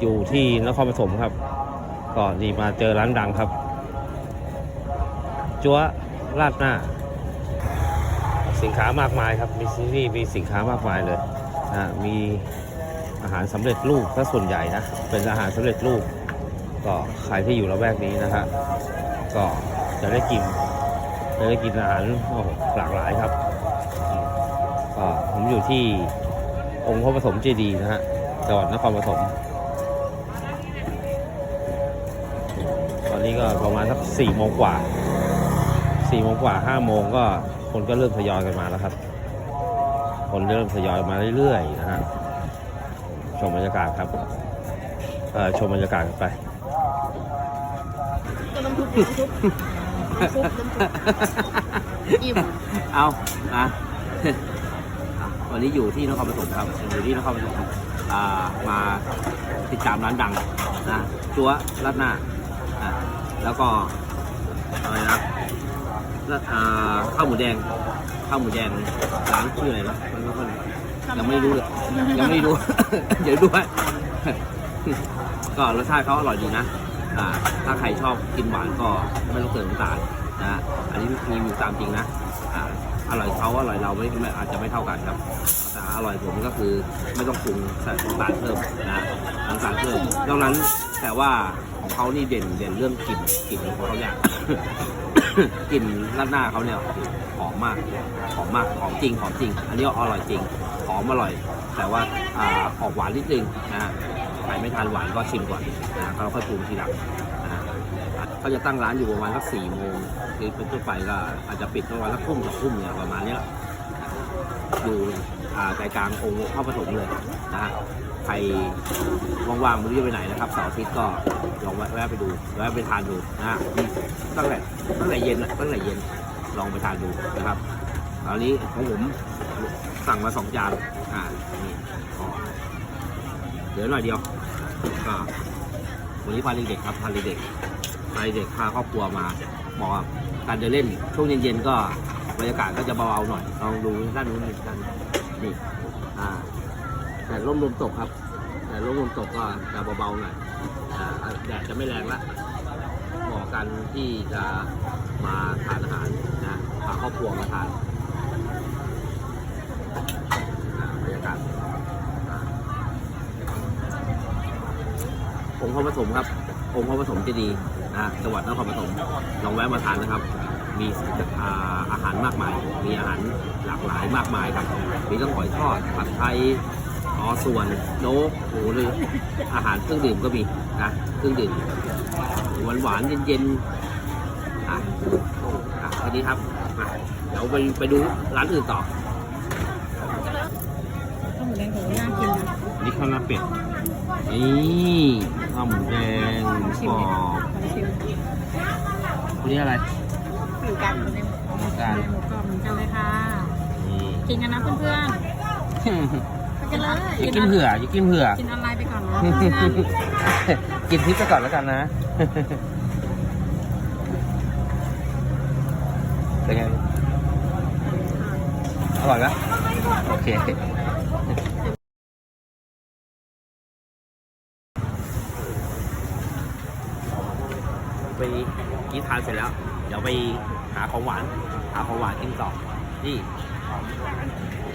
อยู่ที่นครปฐมครับ ก็นี่มาเจอร้านดังครับ จั๊วราดหน้า สินค้ามากมายครับมีที่นี่มีสินค้ามากมายเลยนะมีอาหารสำเร็จรูปถ้าส่วนใหญ่นะเป็นอาหารสำเร็จรูป ก็ใครที่อยู่ละแวกนี้นะฮะก็จะได้กินจะได้กินอาหารโอ้โหหลากหลายครับก็ผมอยู่ที่องค์พระปฐมเจดีย์นะฮะจังหวัดนครปฐม ก็ประมาณสักสี่โมงกว่าสี่โมงกว่าห้าโมงก็คนก็เริ่มทยอยกันมาแล้วครับ คนเริ่มทยอยมาเรื่อยๆนะฮะชมบรรยากาศครับเอ่อชมบรรยากาศกันไปน้ำซุปน้ำซุปน้ำซุปน้ำซุปอิ่มเอานะวันนี้อยู่ที่นครปฐมครับอยู่ที่นครปฐมอ่ามาติดตามร้านดังนะจั๊วรัดหน้าอะ แล้วก็อะไรนะรัดอ่าข้าวหมูแดง ข้าวหมูแดงร้านชื่ออะไรนะมันก็ยังไม่รู้เลยยังไม่รู้ เดี๋ยวดูว่าก็รสชาติเขาอร่อยดีนะอ่าถ้าใครชอบกินหวานก็ไม่ต้องเติมน้ำตาลนะฮะอันนี้มีอยู่ตามจริงนะอ่าอร่อยเขาอร่อยเราไม่ไม่อาจจะไม่เท่ากันครับแต่อร่อยผมก็คือไม่ต้องปรุงใส่น้ำตาลเพิ่มนะน้ำตาลเพิ่มนอกนั้นแต่ว่า ของเขานี่เด่นเด่นเรื่องกลิ่นกลิ่นของเขาเนี่ยกลิ่นราดหน้าเขาเนี่ยหอมมากหอมมากหอมจริงหอมจริง อันนี้อร่อยจริงหอมอร่อย แต่ว่าอ่าออกหวานนิดนึงนะฮะใครไม่ทานหวานก็ชิมก่อนนะเราค่อยปรุงทีหลังนะเขาจะตั้งร้านอยู่ประมาณสักสี่โมงคือเป็นต้นไปก็อาจจะปิดประมาณสักทุ่มสองทุ่มเนี่ยประมาณนี้แหละอยู่อ่าใจกลางองค์พระปฐมเลยนะ ใครว่างๆไม่รู้จะไปไหนนะครับเสาร์อาทิตย์ก็ลองแวะไปดูแวะไปทานดูนะฮะตั้งแต่ตั้งแต่เย็นอะตั้งแต่เย็นลองไปทานดูนะครับตอนนี้ของผมสั่งมาสองจานอ่านี่ก็เหลือหน่อยเดียวก็วันนี้พาเด็กๆครับพาเด็กๆพาเด็กพาครอบครัวมาเหมาะกับการเดินเล่นช่วงเย็นๆก็บรรยากาศก็จะเบาๆหน่อยลองดูด้านนู้นด้านนี้นี่อ่า แต่ร่มลมตกครับ แต่ร่มลมตกก็จะเบาๆหน่อยอ่าแดดจะไม่แรงละเหมาะกันที่จะมาทานอาหารนะพาครอบครัวมาทานอ่าบรรยากาศองค์พระปฐมครับ องค์พระปฐมเจดีนะจังหวัดนครปฐมลองแวะมาทานนะครับ มีอาอาหารมากมาย มีอาหารหลากหลายมากมายครับ มีทั้งหอยทอดผัดไทย ออส่วนโจ๊กโอ้โหเลยอาหารเครื่องดื่มก็มีนะเครื่องดื่มหวานหวานๆเย็นๆอะอะแค่นี้ครับมาเดี๋ยวไปไปดูร้านอื่นต่อข้าวหมูแดงโหน่ากินนะนี่ข้าวหน้าเป็ดนี่ข้าวหมูแดงหมูกรอบลองชิมอันนี้อะไรเหมือนกันเลยเหมือนกันหมูกรอบเหมือนกันเลยค่ะ นี่ กินกันนะเพื่อนๆไป กันเลยอย่ากินเผื่ออย่ากินเผื่อ กินออนไลน์ไปก่อนเนาะเพื่อนกินทิปไปก่อนแล้วกันนะเป็นไงอร่อยไหมโอเคไปกินทานเสร็จแล้ว เดี๋ยวไปหาของหวาน หาของหวานกินต่อ นี่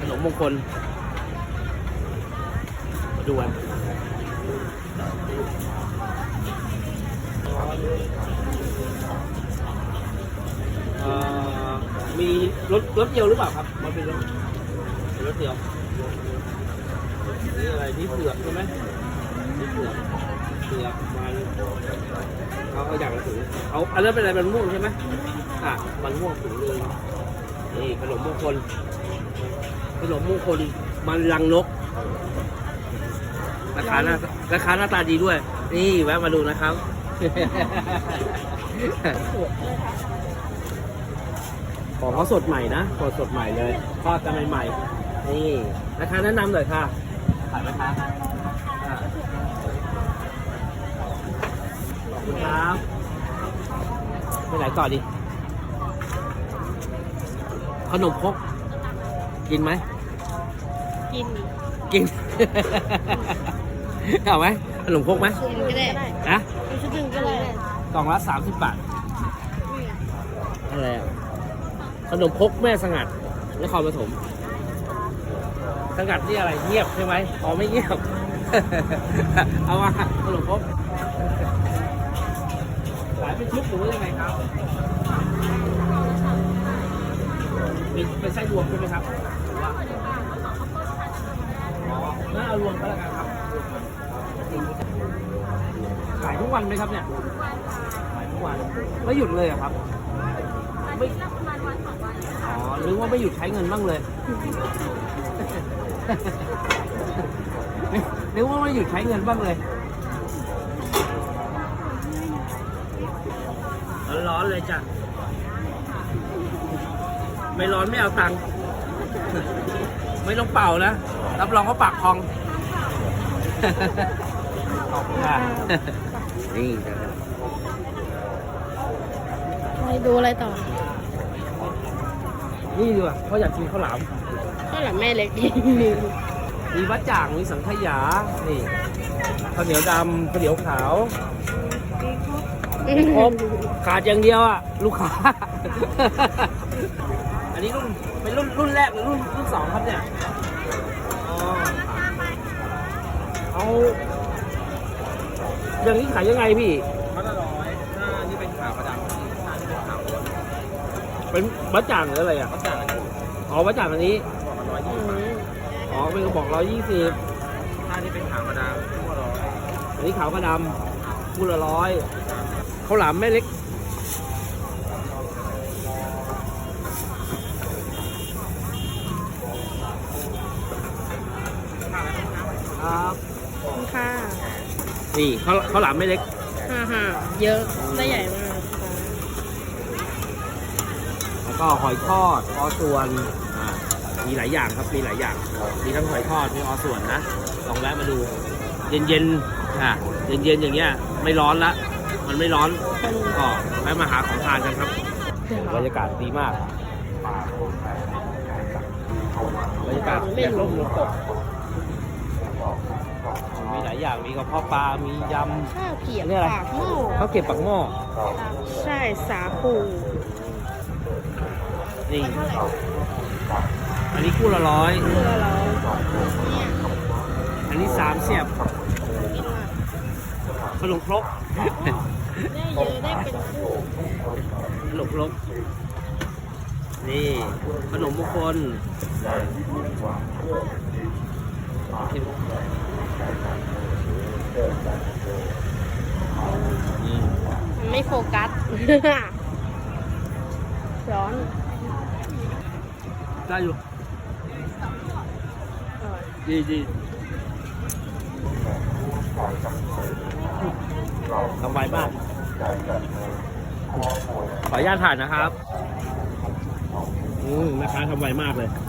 ขนมมงคลมา ดูกันมีรถรถเดียวหรือเปล่าครับ มันเป็นรถรถเดียวนี่อะไรนี่เผือกใช่ไหมนี่เผือกเผือกมันเอาเอาอย่างละถุงเอาอันนั้นเป็นอะไรมันม่วงใช่ไหมอะมันม่วงถุงหนึงนี่ขนมมงคลขนมมงคลมันรังนก ราคาหน้าราคาหน้าตาดีด้วย นี่แวะมาดูนะครับ ของเขาสดใหม่นะสดสดใหม่เลยทอดกันใหม่ๆนี่ราคาแนะนำหน่อยค่ะขายไหมคะอะขอบคุณครับไปไหนต่อดี ขนมครกกินไหมๆกิน กิน เอาไหมขนมครกไหมชุดหนึ่งก็ได้นะชุดหนึ่งก็ได้กล่องละสามสิบบาทอะไรอะขนมครกแม่สงัดนครปฐมสงัดนี่อะไรเงียบใช่ไหมอ๋อไม่เงียบ เอามาขนมครกขายเป็นชุดหรือว่ายังไงครับเป็นเป็นไส้รวมใช่ไหมครับอ๋องั้นเอารวมก็แล้วกันครับ ขายทุกวันไหมครับเนี่ยขายทุกวันไม่หยุดเลยเหรอะครับ ไม่อ๋อหรือว่าไม่หยุดใช้เงินบ้างเลยนึกว่าไม่หยุดใช้เงินบ้างเลย ร้อนๆเลยจ้ะ ไม่ร้อนไม่เอาตังค์ ไม่ต้องเป่านะ รับรองว่าปากพองขอบคุณค่ะ นี่นะครับไปดูอะไรต่อนี่ดีกว่าเขาอยากกินข้าวหลามข้าวหลามแม่เล็กมีบะจ่างมีสังขยา นี่ข้าวเหนียวดำข้าวเหนียวขาวครบขาดอย่างเดียวอะ ลูกค้า อันนี้รุ่นเป็นรุ่นรุ่นแรกหรือรุ่นรุ่นสองครับเนี่ยอ๋อเอา อย่างนี้ขายยังไงพี่มัดละร้อยถ้านี่เป็นขาประดับถ้านี่เป็นขาล้วนเป็นบะจ่างหรืออะไรอะเขาจ่ายอันนี้อ๋อบะจ่างอันนี้ บอกมันร้อยยี่สิบอ๋อเป็นกระบอกร้อยยี่สิบถ้านี่เป็นขาประดับทั่วร้อยอันนี้ขาวกระดำคู่ละร้อยข้าวหลามแม่เล็ก ครับค่ะ นี่ข้าวข้าวหลามแม่เล็กฮ่าฮ่าเยอะได้ใหญ่มาก แล้วก็หอยทอดออส่วนอ่ามีหลายอย่างครับมีหลายอย่างมีทั้งหอยทอดมีออส่วนนะลองแวะมาดู เย็นๆอะเย็นๆอย่างเงี้ยไม่ร้อนละ มันไม่ร้อนก็แวะมาหาของทานกันครับ บรรยากาศดีมาก บรรยากาศแบบร่มลมตก มีหลายอย่างมีกระเพาะปลา มียข้าวเกี๊ยวอันนี้อะไร ปากหม้อำข้าวเกรี๊ยวปักหม้อ ใช่สาคูนี่อันนี้คู่ละร้อยเพื่อเราเนี่ยอันนี้สามเสียบกินมาขนมครก ได้เยอะได้เป็นคู่ขนมครก นี่ขนมมงคลนี่มัน ไม่โฟกัส ร้อน ได้อยู่อร่อยดีดีทำไวมาก ขออนุญาตถ่ายนะครับ อืมแม่ค้าทำไวมากเลยเ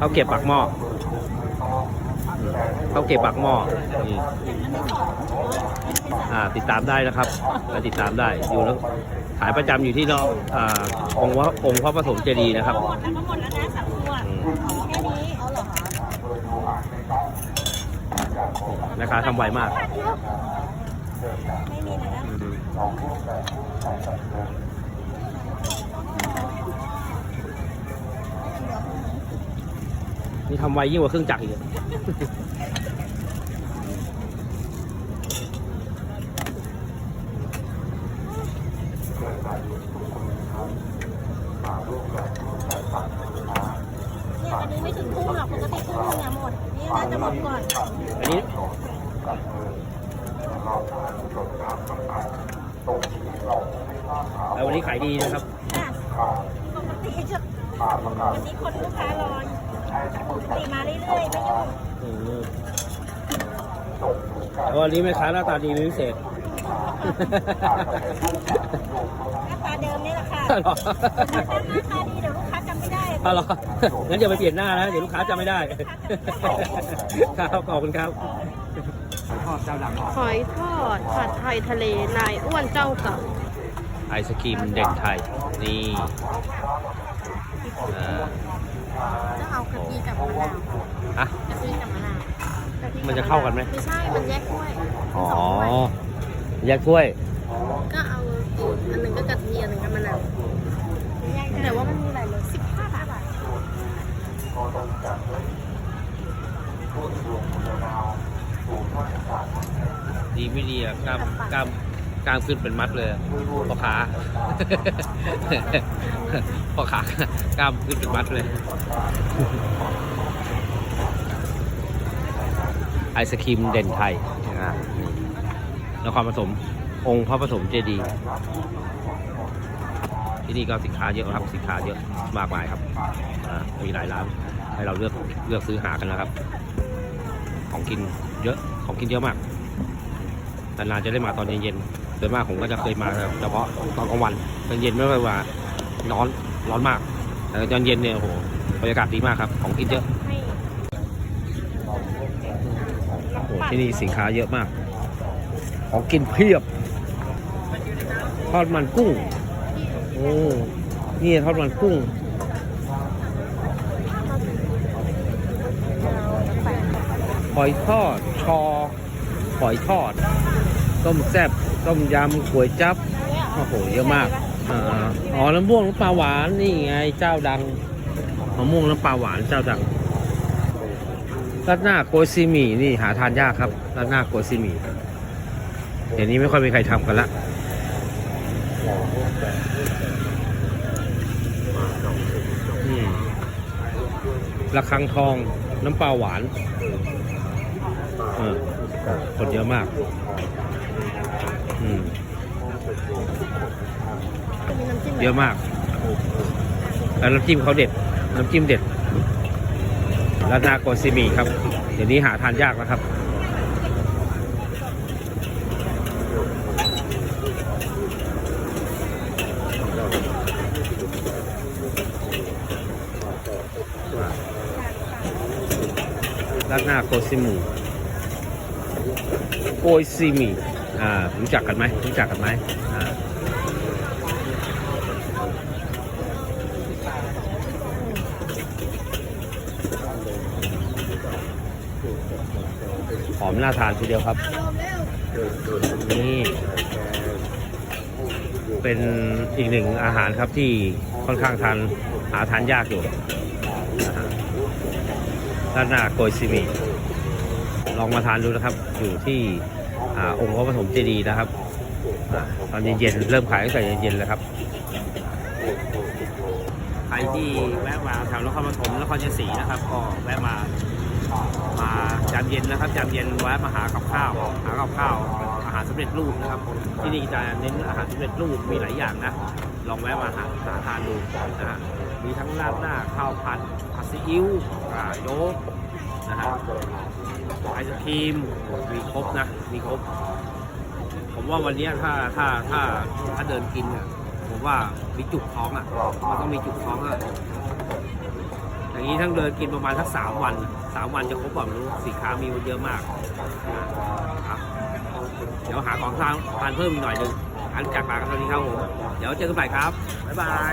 ขาเก็บปากหม้อเขาเก็บปากหม้อนี่อ่าติดตามได้นะครับและติดตามได้อยู่แล้วขายประจำอยู่ที่เนาะอ่าองค์พระองค์พระปฐมเจดีย์นะครับอืมนะคะทำไวมากอืมนี่ ทำไวยิ่งกว่าเครื่องจักรอีกอะเนี่ยอันนี้ไม่ถึงทุ่มหรอกปกติทุ่มหนึงอะหมด นี่น่าจะหมดก่อน อันนี้แล้ววันนี้ขายดีนะครับค่ะปกติจะ วันนี้คนลูกค้ารอปกติมาเรื่อยๆไม่ยุ่งอืมแล้ววันนี้แม่ค้าหน้าตาดีเป็นพิเศษ หน้าตาเดิมนี่แหละค่ะเหรอหน้าตาดีเดี๋ยวลูกค้าจำไม่ได้เอาเหรองั้นอย่าไปเปลี่ยนหน้านะ เดี๋ยวลูกค้าจำไม่ได้ ครับขอบคุณครับทอดเจ้าดังหอยทอดผัดไทยทะเล นายอ้วนเจ้าเก่าไอศครีมเด็กไทย นี่อ่า จะเอาเอากะทิกับมะนาวอะกะทิกับมะนาวกทิบมันจะเข้ากันไหม ไม่ใช่ มันแยกถ้วยอ๋อสองถ้วยแยกถ้วย ก็เอาอันหนึ่งก็กะทิอันหนึ่งก็มะนาวแต่ว่ามันมีหลายรสสิบห้าบาทดีไม่ดีอะกล้ามกล้าม กล้ามขึ้นเป็นมัดเลยอะพ่อขาพ่อขากล้ามขึ้นเป็นมัดเลย ไอศครีมเด่นไทยอะนี่นครปฐมองค์พระปฐมเจดีย์ที่นี่ก็สินค้าเยอะครับสินค้าเยอะมากมายครับอ่ามีหลายร้านให้เราเลือกเลือกซื้อหากันนะครับ ของกินเยอะของกินเยอะมากนานๆจะได้มาตอนเย็นๆ โดยมากผมก็จะเคยมาเฉพาะตอนกลางวันตอนเย็นไม่ค่อยว่าร้อนร้อนมาก แต่ตอนเย็นเนี่ยโอ้โหบรรยากาศดีมากครับ ของกินเยอะโหที่นี่สินค้าเยอะมาก ของกินเพียบทอดมันกุ้งโอ้นี่ทอดมันกุ้งหอยทอดชอหอยทอดต้มแซ่บ ต้มยำก๋วยจับโอ้โหเยอะมากอ๋อน้ำม่วงน้ำปลาหวานนี่ไงเจ้าดังมะม่วงน้ำปลาหวานเจ้าดังราดหน้าโกซีหมี่นี่หาทานยากครับราดหน้าโกซีหมี่เดี๋ยวนี้ไม่ค่อยมีใครทำกันละระคังทองน้ำปลาหวาน เออคนเยอะมาก เยอะมากแล้วน้ำจิ้มเขาเด็ด น้ำจิ้มเด็ดราดหน้าโกซิมีครับ เดี๋ยวนี้หาทานยากแล้วครับราดหน้าโกซิมูโกยซิมี อ่ารู้จักกันไหมรู้จักกันไหมอ่าหอมน่าทานทีเดียวครับ นี่ เป็นอีกหนึ่งอาหารครับที่ค่อนข้างทานหาทานยากอยู่ด้านหน้าโกยซิมิลองมาทานดูนะครับ อยู่ที่ อองค์พระปฐมเจดีย์นะครับอตอนเย็นๆเริ่มขายตั้งแต่เย็นๆแล้วครับใครที่แวะมาแถวนครปฐมนครชัยศรีนะครับ ก็แวะมามาจานเย็นนะครับจานเย็นแวะมาหากับข้าว หากับข้าว อาหารสำเร็จรูปนะครับ ที่นี่จะเน้นอาหารสำเร็จรูปมีหลายอย่างนะลองแวะมาหาหาทานดูนะฮะมีทั้งราดหน้าข้าวผัดผัดซีอิ๊วโยกนะฮะไอศครีมมีครบนะ มีครบ ผมว่าวันนี้ถ้าถ้าถ้าถ้าเดินกินอะ ผมว่ามีจุกท้องอะ มันต้องมีจุกท้องอะ อย่างนี้ทั้งเดินกินประมาณสักสามวันสามวันจะครบแบบรู้สินค้ามีเยอะมากเดี๋ยวหาของทานทานเพิ่มอีกหน่อยหนึ่งอันจากลากันตอนนี้ครับผม เดี๋ยวเจอกันใหม่ครับ บ๊ายบาย